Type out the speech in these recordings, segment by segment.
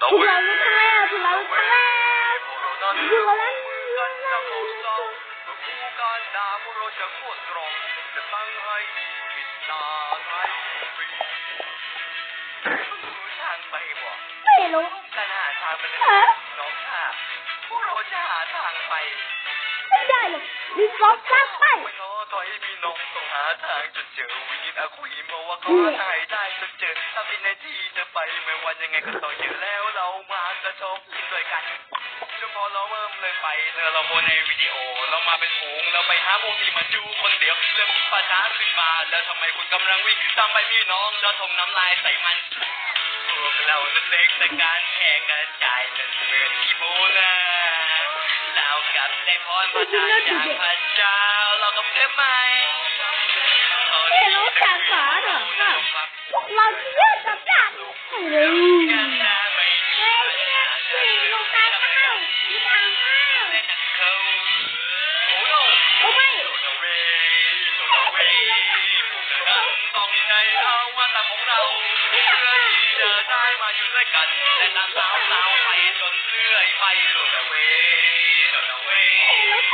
ตะถูกเวเรารู้ทั้งแล้วถูกเรารู้ทั้งแล้วพวกเรานั้นถูกเราแล้วมือกันจะเข้าเศร้าเมื่อคู่การด่าพวกเราจะโคตรตรงจะตั้งให้พิซซ่าไทยฟรีรู้ทางไปบ่ไม่รู้การหาทางไปเลยเอ๊ะน้องค่ะพวกเราจะหาทางไป ไม่ได้หรอกมีกอล์ฟสร้า น้องต้องหาทางจนเจอวินิจอาคุยมาว่าเขาหาทางให้ได้จนเจอถ้ามีในที่จะไปไม่ว่ายังไงก็ต้องเจอแล้วเรามากระทบกินด้วยกันจนพอเราเริ่มเลยไปเธอเราโพในวิดีโอ เรามาเป็นฝูงเราไปหาพวกที่มันอยู่คนเดียวเริ่มปะทะขึ้นมา แล้วทำไมคุณกำลังวิ่งตามไปพี่น้องแล้วถมน้ำลายใส่มันพวกเราเล็กแต่การแข่งกัน เรากับได้พรมาจากจากพระเจ้าเรากับเพื่อนไหมไม่ เ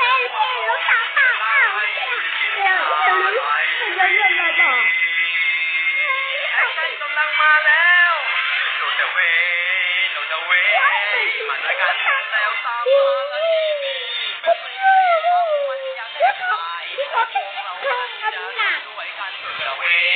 ฮ้ยเฮ้ยเร็วๆเร็วๆมาเลยเฮ้ยเฮ้ยเร็วๆมาแล้วเราจะเว่ยเราจะเว่ยมาด้วยกันแล้วสามคนปล่อยมือกันไม่ได้พวกเราต้องรักกันอยู่ด้วยกันเราจะเว่ย